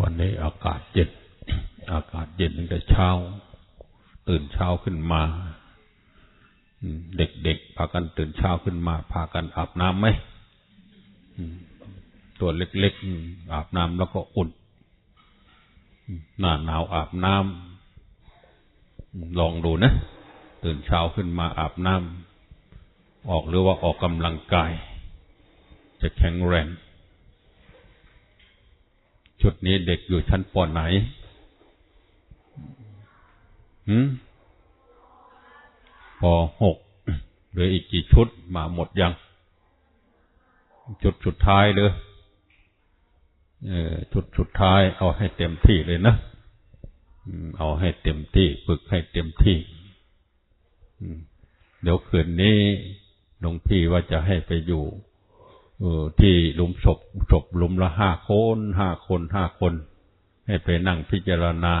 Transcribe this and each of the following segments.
วันนี้อากาศเย็น อากาศเย็นตั้งแต่เช้า ตื่นเช้าขึ้นมา เด็กๆ พากันตื่นเช้าขึ้นมา พากันอาบน้ำไหม ตัวเล็กๆ อาบน้ำแล้วก็อุ่น หน้าหนาวอาบน้ำ ลองดูนะ ตื่นเช้าขึ้นมาอาบน้ำ ออกหรือว่าออกกำลังกาย จะแข็งแรง ชุดนี้เด็กอยู่ชั้นปอไหนหืมปหกหรืออีกกี่ชุดมาหมดยังจุดสุดท้ายเลยจุดสุดท้าย เอาให้เต็มที่เลยนะเอาให้เต็มที่ฝึกให้เต็มที่เดี๋ยวคืนนี้หลวงพี่ว่าจะให้ไปอยู่ ที่หลุมศพศพหลุมละห้าคนห้าคนห้าคน ให้ไปนั่งพิจารณา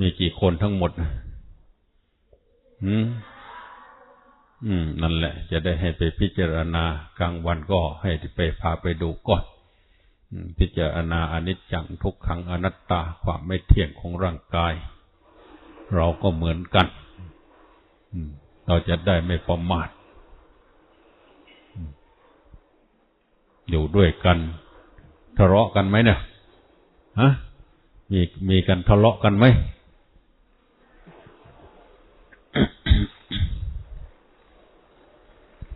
มีกี่คนทั้งหมดอืมอืม นั่นแหละ จะได้ให้ไปพิจารณากลางวันก็ให้ไปพาไปดูก่อนพิจารณาอนิจจังทุกขังอนัตตาความไม่เที่ยงของร่างกาย เราก็เหมือนกันเราจะได้ไม่ประมาท อยู่ด้วยกัน ทะเลาะกันไหมเนี่ยฮะมีมีกันทะเลาะกันไหม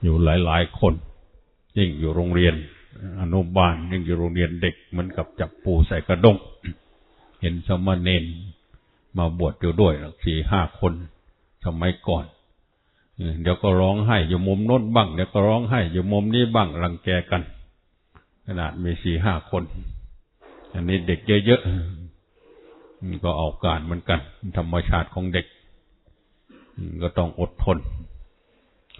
อยู่หลาย ๆ คนยิ่งอยู่โรงเรียน อนุบาลยิ่งอยู่โรงเรียนเด็กเหมือนกับจับปูใส่กระดง เห็นสมณเณรมาบวชอยู่ด้วยสี่ห้าคนสมัยก่อนเดี๋ยวก็ร้องไห้อยู่มุมโน้นบ้างเดี๋ยวก็ร้องไห้อยู่มุมนี้บ้างรังแกกัน ขนาดมีสี่ห้าคน อันนี้เด็กเยอะๆก็เอาการเหมือนกัน ธรรมชาติของเด็ก ก็ต้องอดทน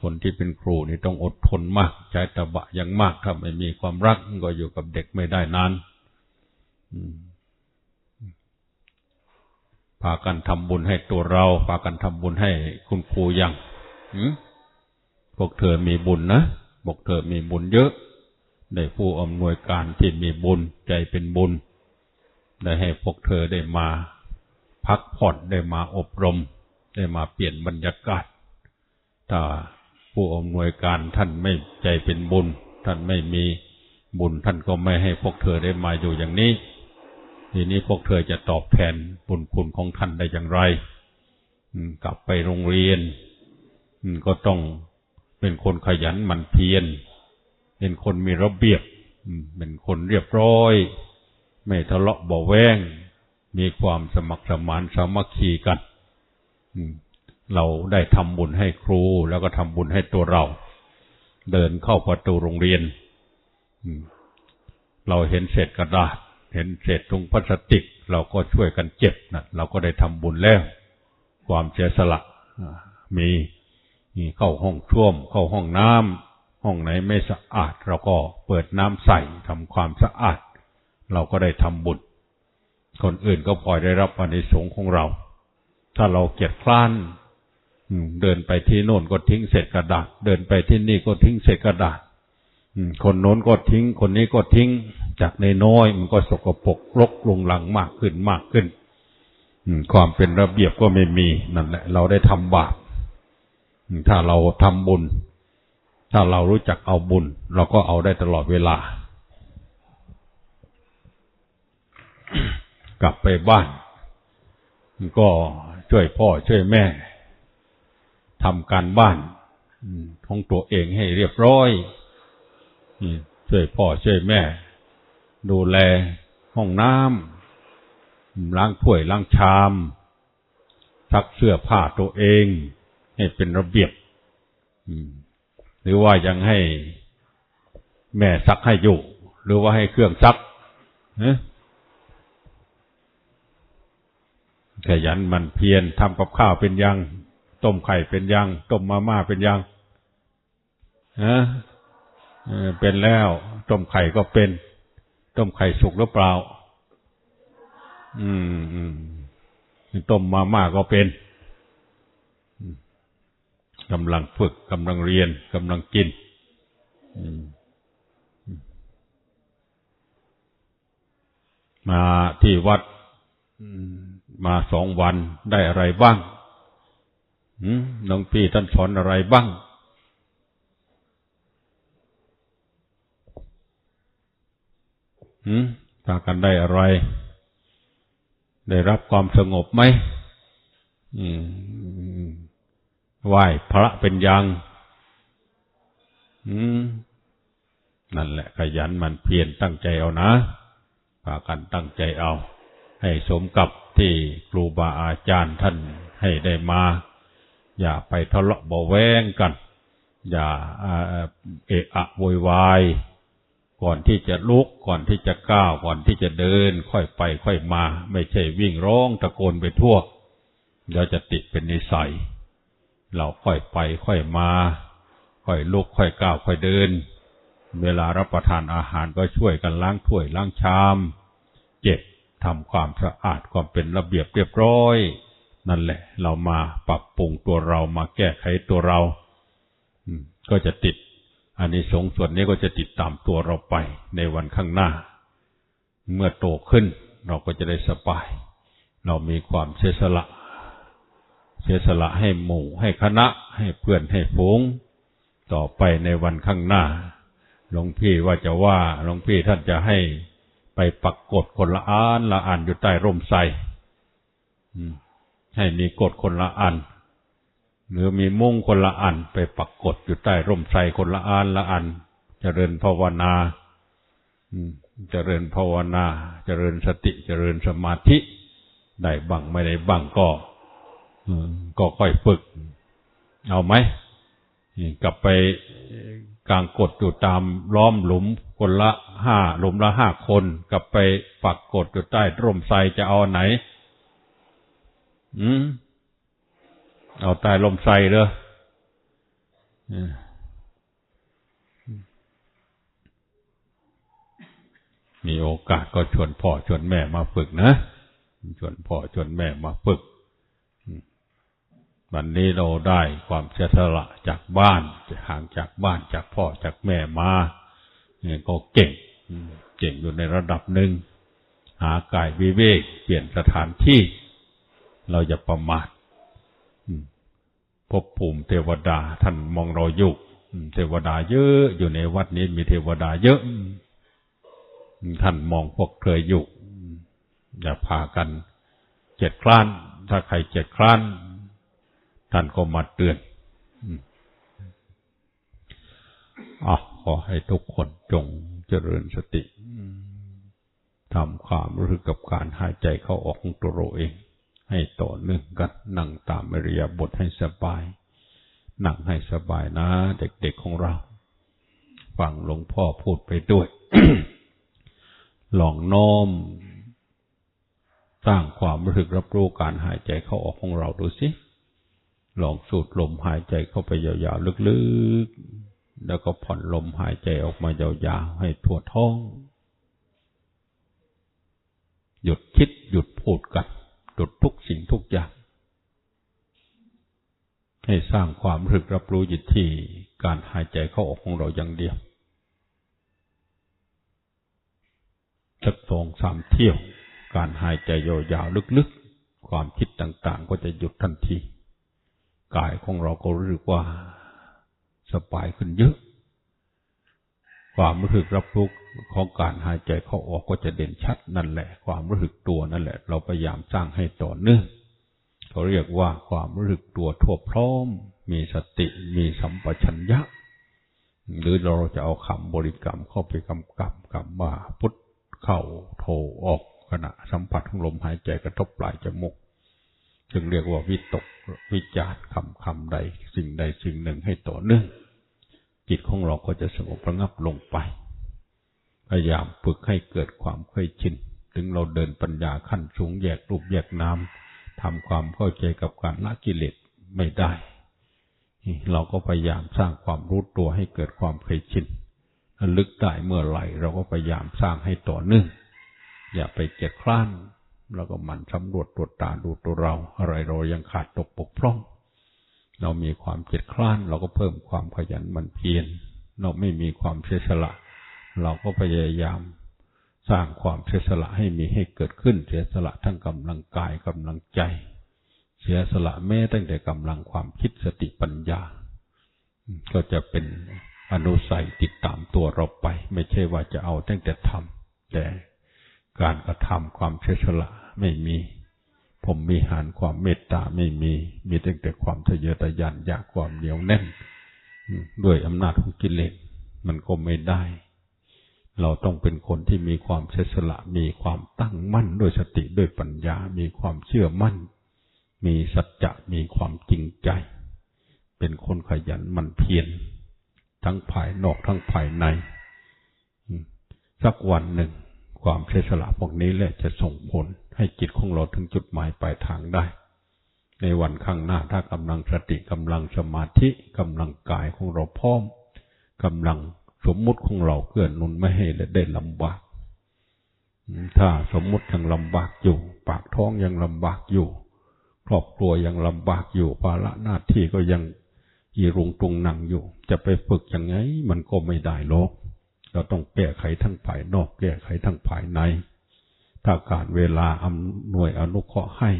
คนที่เป็นครูนี่ต้องอดทนมาก ใช้ตะบะอย่างมากถ้าไม่มีความรักก็อยู่กับเด็กไม่ได้นานพากันทำบุญให้ตัวเรา พากันทำบุญให้คุณครูยังพวกเธอมีบุญนะบอกเธอมีบุญเยอะ ได้ผู้อำนวยการที่มีบุญใจเป็นบุญ ได้ให้พวกเธอได้มาพักผ่อนได้มาอบรม ได้มาเปลี่ยนบรรยากาศถ้าผู้อำนวยการท่านไม่ใจเป็นบุญ ท่านไม่มีบุญท่านก็ไม่ให้พวกเธอได้มาอยู่อย่างนี้ ทีนี้พวกเธอจะตอบแทนบุญคุณของท่านได้อย่างไรกลับไปโรงเรียนก็ต้องเป็นคนขยันหมั่นเพียร เป็นคนมีระเบียบเป็นคนเรียบร้อย ไม่ทะเลาะเบาแวงมีความสมัครสมานสามัคคีกันเราได้ทำบุญให้ครู แล้วก็ทำบุญให้ตัวเรา เดินเข้าประตูโรงเรียนเราเห็นเศษกระดาษ เห็นเศษถุงพลาสติก เราก็ช่วยกันเจ็บนะเราก็ได้ทำบุญแล้ว ความเสียสละมีเข้าห้องท่วม เข้าห้องน้ำ ห้องไหนไม่สะอาด เราก็เปิดน้ำใส่ทำความสะอาด เราก็ได้ทำบุญ คนอื่นก็พลอยได้รับอานิสงส์ของเรา ถ้าเราเกียจคร้านเดินไปที่โน่นก็ทิ้งเศษกระดาษ เดินไปที่นี่ก็ทิ้งเศษกระดาษคนโน้นก็ทิ้ง คนนี้ก็ทิ้ง จากในน้อยมันก็สกปรกรกลงหลังมากขึ้นมากขึ้นความเป็นระเบียบก็ไม่มีนั่นแหละ เราได้ทำบาปถ้าเราทำบุญ ถ้าเรารู้จักเอาบุญ เราก็เอาได้ตลอดเวลา กลับไปบ้าน ก็ช่วยพ่อช่วยแม่ทำการบ้านของตัวเองให้เรียบร้อยช่วยพ่อช่วยแม่ ดูแลห้องน้ำล้างถ้วยล้างชามซักเสื้อผ้าตัวเอง ให้เป็นระเบียบ หรือว่ายังให้แม่ซักให้อยู่ หรือว่าให้เครื่องซักขยันมันเพียรทำกับข้าวเป็นยังต้มไข่เป็นยังต้มมาม่าเป็นยังฮะเป็นแล้วต้มไข่ก็เป็น ต้มไข่สุกหรือเปล่า อืมอืมต้มมาม่าก็เป็น กำลังฝึกกำลังเรียนกำลังกินมาที่วัดมาสองวันได้อะไรบ้างน้องพี่ท่านสอนอะไรบ้างหืมพากันได้อะไร ได้รับความสงบไหม ไหว้พระเป็นยังนั่นแหละขยันมันเพียรตั้งใจเอานะพากันตั้งใจเอา ให้สมกับที่ครูบาอาจารย์ท่านให้ได้มา อย่าไปทะเลาะเบาแวงกัน อย่าเอะอะโวยวาย ก่อนที่จะลุกก่อนที่จะก้าวก่อนที่จะเดิน ค่อยไปค่อยมา ไม่ใช่วิ่งร้องตะโกนไปทั่วเดี๋ยวจะติดเป็นนิสัย เราค่อยไปค่อยมา ค่อยลุกค่อยก้าวค่อยเดิน เวลารับประทานอาหารก็ช่วยกันล้างถ้วยล้างชาม เจ็บทำความสะอาดความเป็นระเบียบเรียบร้อย นั่นแหละ เรามาปรับปรุงตัวเรามาแก้ไขตัวเราก็จะติดอันนี้สงส่วนนี้ก็จะติดตามตัวเราไปในวันข้างหน้า เมื่อโตขึ้นเราก็จะได้สบาย เรามีความเสียสละ เสียสละให้หมู่ ให้คณะ ให้เพื่อนให้ฝูง ต่อไปในวันข้างหน้า หลวงพี่ว่าจะว่า หลวงพี่ท่านจะให้ไปปักกฎคนละอันละอันอยู่ใต้ร่มไทรให้มีกฎคนละอัน หรือมีมุ่งคนละอัน ไปปักกดอยู่ใต้ร่มไทรคนละอันละอันเจริญภาวนาเจริญภาวนาเจริญสติเจริญสมาธิ ได้บังไม่ได้บังก็ ก็ค่อยฝึก เอาไหมกลับไปกลางกดอยู่ตามล้อมหลุมคนละห้าหลุมละห้าคน กลับไปปักกดอยู่ใต้ร่มไทรจะเอาไหนอืมเอาใตายลมใส่เลยมีโอกาสก็ชวนพ่อชวนแม่มาฝึกนะ ชวนพ่อชวนแม่มาฝึก วันนี้เราได้ความเสียสละจากบ้านห่างจากบ้านจากพ่อจากแม่มาเนี่ยก็เก่งเก่งอยู่ในระดับหนึ่ง หากายวิเวก เปลี่ยนสถานที่ เราจะประมาทพบภูมิเทวดาท่านมองเราอยู่เทวดาเยอะอยู่ในวัดนี้มีเทวดาเยอะ ท่านมองพวกเคยอยู่อย่าพากันเจ็ดคลาน ถ้าใครเจ็ดคลาน ท่านก็มาเตือนอะขอให้ทุกคนจงเจริญสติทำความรู้สึกกับการหายใจเข้าออกของตัวเราเอง ให้ต่อเนื่องกัน นั่งตามอริยบทให้สบาย นั่งให้สบายนะ เด็กๆของเรา ฟังหลวงพ่อพูดไปด้วย ลองน้อม สร้างความรู้สึกรับรู้การหายใจเข้าออกของเราดูสิ ลองสูดลมหายใจเข้าไปยาวๆลึกๆ แล้วก็ผ่อนลมหายใจออกมายาวๆให้ทั่วท้อง หยุดคิดหยุดพูดกันจุดทุกสิ่งทุกอย่าง ให้สร้างความรึกรับรู้อยู่ที่การหายใจเข้าออกของเราอย่างเดียวสักสองสามเที่ยว การหายใจยาวๆลึกๆ ความคิดต่างๆ ก็จะหยุดทันที กายของเราก็รู้สึกว่าสบายขึ้นเยอะ ความรู้สึกรับรู้ของการหายใจเข้าออกก็จะเด่นชัดนั่นแหละ ความรู้สึกตัวนั่นแหละ เราพยายามสร้างให้ต่อเนื่องเขาเรียกว่าความรู้สึกตัวทั่วพร้อม มีสติมีสัมปชัญญะ หรือเราจะเอาคำบริกรรมเข้าไปกำกับคำว่าพุทเข้าโทออกขณะสัมผัสของลมหายใจกระทบปลายจมูก จึงเรียกว่าวิตกวิจารคำคำใด สิ่งใดสิ่งหนึ่งให้ต่อเนื่องจิตของเราก็จะสงบระงับลงไป พยายามฝึกให้เกิดความเคยชิน ถึงเราเดินปัญญาขั้นสูงแยกรูปแยกนามทำความเข้าใจกับการละกิเลสไม่ได้ เราก็พยายามสร้างความรู้ตัวให้เกิดความเคยชินลึกได้เมื่อไหร่ เราก็พยายามสร้างให้ต่อเนื่อง อย่าไปเกียดคร้าน เราก็มันสำรวจตรวจตาดูตัวเรา อะไรเรายังขาดตกปกพร่อง เรามีความเกียดคร้าน เราก็เพิ่มความขยันมันเพียรเราไม่มีความเสียสละ เราก็พยายามสร้างความเสียสละให้มีให้เกิดขึ้นเสียสละทั้งกำลังกายกำลังใจ เสียสละแม้ตั้งแต่กำลังความคิดสติปัญญา ก็จะเป็นอนุสัยติดตามตัวเราไป ไม่ใช่ว่าจะเอาตั้งแต่ทำแต่ การกระทำความเสียสละไม่มี ผมมีหารความเมตตาไม่มี มีตั้งแต่ความทะเยอทะยานอยากความเหนียวแน่นด้วยอำนาจของกิเลสมันก็ไม่ได้ เราต้องเป็นคนที่มีความเสียสละ มีความตั้งมั่นด้วยสติด้วยปัญญา มีความเชื่อมั่น มีสัจจะมีความจริงใจ เป็นคนขยันมันเพียรทั้งภายนอกทั้งภายใน สักวันหนึ่ง ความเสียสละพวกนี้แหละจะส่งผลให้จิตของเราถึงจุดหมายปลายทางได้ ในวันข้างหน้าถ้ากำลังสติกำลังสมาธิกำลังกายของเราพร้อมกำลังสมมุติของเราเกื้อนนุนไม่ให้ได้ลำบาก ถ้าสมมุติยังลำบากอยู่ ปากท้องยังลำบากอยู่ ครอบครัวยังลำบากอยู่ภาระหน้าที่ก็ยังอีรุงตุงนั่งอยู่ จะไปฝึกยังไงมันก็ไม่ได้หรอก เราต้องแก้ไขทั้งภายนอกแก้ไขทั้งภายใน ถ้าการเวลาอำนวยอนุเคราะห์ให้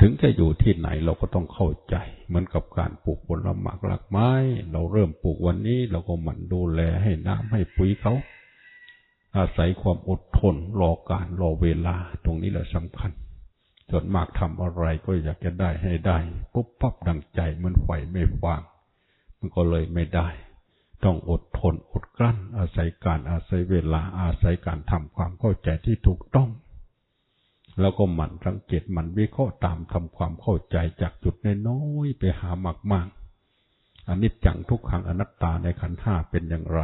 ถึงจะอยู่ที่ไหนเราก็ต้องเข้าใจ เหมือนกับการปลูกผลไม้หลักไม้ เราเริ่มปลูกวันนี้ เราก็หมั่นดูแลให้น้ำให้ปุ๋ยเขา อาศัยความอดทนรอการรอเวลาตรงนี้แหละสำคัญส่วนมากทำอะไรก็อยากจะได้ให้ได้ ปุ๊บปั๊บดังใจมันไฟไม่ฟางมันก็เลยไม่ได้ ต้องอดทนอดกลั้น อาศัยการอาศัยเวลาอาศัยการทำความเข้าใจที่ถูกต้อง แล้วก็หมั่นสังเกตหมั่นวิเคราะห์ตามทำความเข้าใจจากจุดน้อยๆไปหามากมากอันนี้จังทุกขังอนัตตาในขันห้าเป็นอย่างไร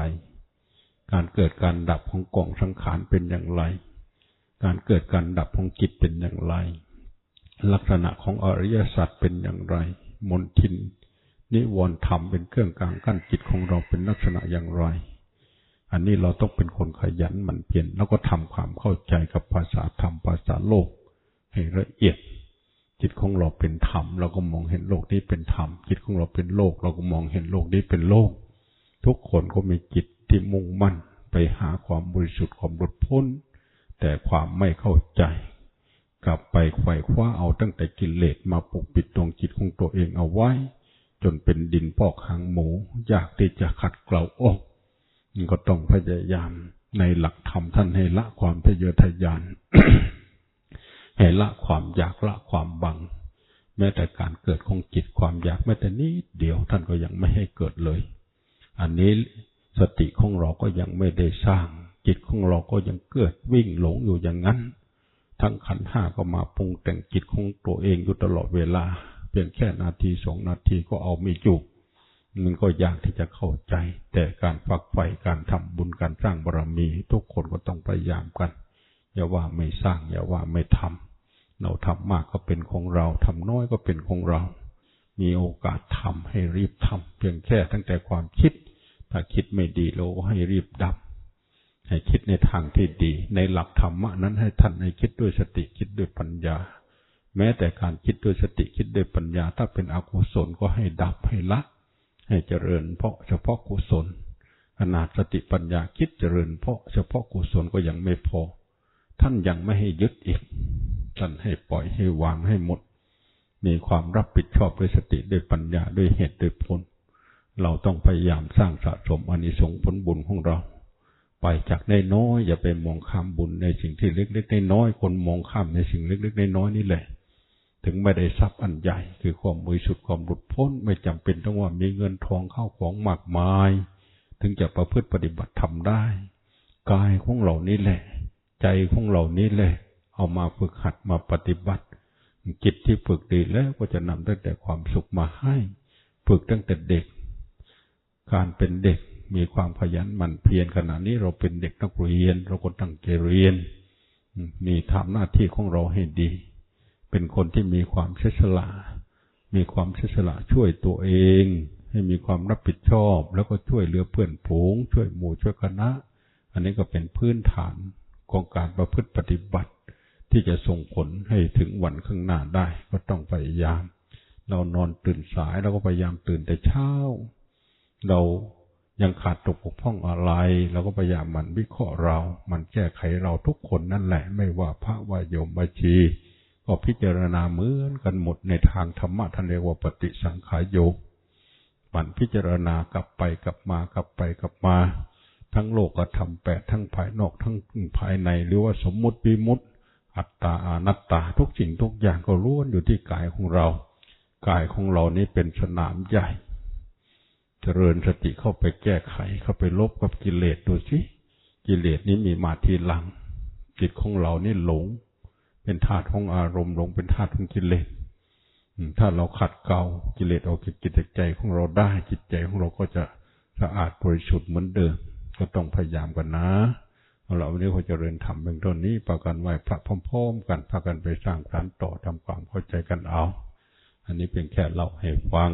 การเกิดการดับของกล่องสังขารเป็นอย่างไร การเกิดการดับของจิตเป็นอย่างไร ลักษณะของอริยสัจเป็นอย่างไร มนทิน นิวรณ์ธรรมเป็นเครื่องกลางกั้นจิตของเราเป็นลักษณะอย่างไร อันนี้เราต้องเป็นคนขยันหมั่นเพียรแล้วก็ทำความเข้าใจกับภาษาธรรมภาษาโลก ให้ละเอียด จิตของเราเป็นธรรมเราก็มองเห็นโลกนี้เป็นธรรมจิตของเราเป็นโลก เราก็มองเห็นโลกนี้เป็นโลก ทุกคนก็มีจิตที่มุ่งมั่นไปหาความบริสุทธิ์ความหลุดพ้น แต่ความไม่เข้าใจ กลับไปไขว่คว้าเอาตั้งแต่กิเลสมาปกปิดดวงจิตของตัวเองเอาไว้ จนเป็นดินพอกหางหมูยากที่จะขัดเกลาออกก็ต้องพยายามในหลักธรรมท่านให้ละความทะเยอทะยาน ให้ละความอยากละความบัง แม้แต่การเกิดของจิตความอยากแม้แต่นิดเดียวท่านก็ยังไม่ให้เกิดเลย อันนี้สติของเราก็ยังไม่ได้สร้าง จิตของเราก็ยังเกิดวิ่งหลงอยู่อย่างนั้น ทั้งขันห้าก็มาปรุงแต่งจิตของตัวเองอยู่ตลอดเวลา เพียงแค่นาทีสองนาทีก็เอาไม่จุกมันก็ยากที่จะเข้าใจ แต่การฝักใฝ่การทำบุญการสร้างบารมี ทุกคนก็ต้องพยายามกัน อย่าว่าไม่สร้าง อย่าว่าไม่ทำเราทำมากก็เป็นของเราทำน้อยก็เป็นของเรา มีโอกาสทำให้รีบทำเพียงแค่ตั้งแต่ความคิด ถ้าคิดไม่ดีเราก็ให้รีบดับ ให้คิดในทางที่ดี ในหลักธรรมะนั้นให้ท่านให้คิดด้วยสติคิดด้วยปัญญา แม้แต่การคิดด้วยสติคิดด้วยปัญญา ถ้าเป็นอกุศลก็ให้ดับให้ละ ให้เจริญ เพราะเฉพาะกุศลขนาดสติปัญญาคิดเจริญ เพราะเฉพาะกุศลก็ยังไม่พอ ท่านยังไม่ให้ยึดอีก ท่านให้ปล่อยให้วางให้หมด มีความรับผิดชอบด้วยสติด้วยปัญญาด้วยเหตุด้วยผล เราต้องพยายามสร้างสะสมอานิสงส์ผลบุญของเรา ไปจากได้น้อยอย่าไปมองข้ามบุญในสิ่งที่เล็กๆน้อยคนมองข้ามในสิ่งเล็กๆน้อยนี่แหละ ถึงไม่ได้ทรัพย์อันใหญ่ คือความบริสุทธิ์ความหลุดพ้นไม่จำเป็นต้องว่ามีเงินทองเข้าของมากมาย ถึงจะประพฤติปฏิบัติทำได้ กายของเรานี้แหละ ใจของเรานี้แหละ เอามาฝึกหัดมาปฏิบัติ จิตที่ฝึกดีแล้วก็จะนำตั้งแต่ความสุขมาให้ ฝึกตั้งแต่เด็ก การเป็นเด็กมีความขยันหมั่นเพียรขณะนี้เราเป็นเด็กนักเรียน เราก็ตั้งใจเรียน มีทำหน้าที่ของเราให้ดี เป็นคนที่มีความเฉสละมีความเฉสละช่วยตัวเอง ให้มีความรับผิดชอบ แล้วก็ช่วยเหลือเพื่อนผูง ช่วยหมู่ช่วยคณะ อันนี้ก็เป็นพื้นฐานของการประพฤติปฏิบัติ ที่จะส่งผลให้ถึงวันข้างหน้าได้ ก็ต้องพยายาม เรานอนตื่นสายเราก็พยายามตื่นแต่เช้า เรายังขาดตกบกพร่องอะไรเราก็พยายามมันวิเคราะห์เรา มันแก้ไขเราทุกคนนั่นแหละ ไม่ว่าพระว่าโยมบัชี ก็พิจารณาเหมือนกันหมดในทางธรรมะท่านเรียกว่าปฏิสังขายโยมันพิจารณากลับไปกลับมากลับไปกลับมา ทั้งโลกธรรมแปดทั้งภายนอกทั้งภายในหรือว่าสมมุติวิมุตติ อัตตาอนัตตาทุกสิ่งทุกอย่างก็ล้วนอยู่ที่กายของเรา กายของเรานี้เป็นสนามใหญ่ เจริญสติเข้าไปแก้ไขเข้าไปลบกับกิเลสดูสิกิเลสนี้มีมาทีหลัง จิตของเรานี่หลง เป็นธาตุของอารมณ์หลงเป็นธาตุของกิเลสถ้าเราขัดเกลากิเลสออกจากจิตใจของเราได้จิตใจของเราก็จะสะอาดบริสุทธิ์เหมือนเดิมก็ต้องพยายามกันนะเอาละวันนี้เขาจะเรียนทำเบื้องต้นนี้ประกันไหวพระพร้อมๆกันพากันไปสร้างสารต่อทำความเข้าใจกันเอา อันนี้เป็นแค่เล่าให้ฟัง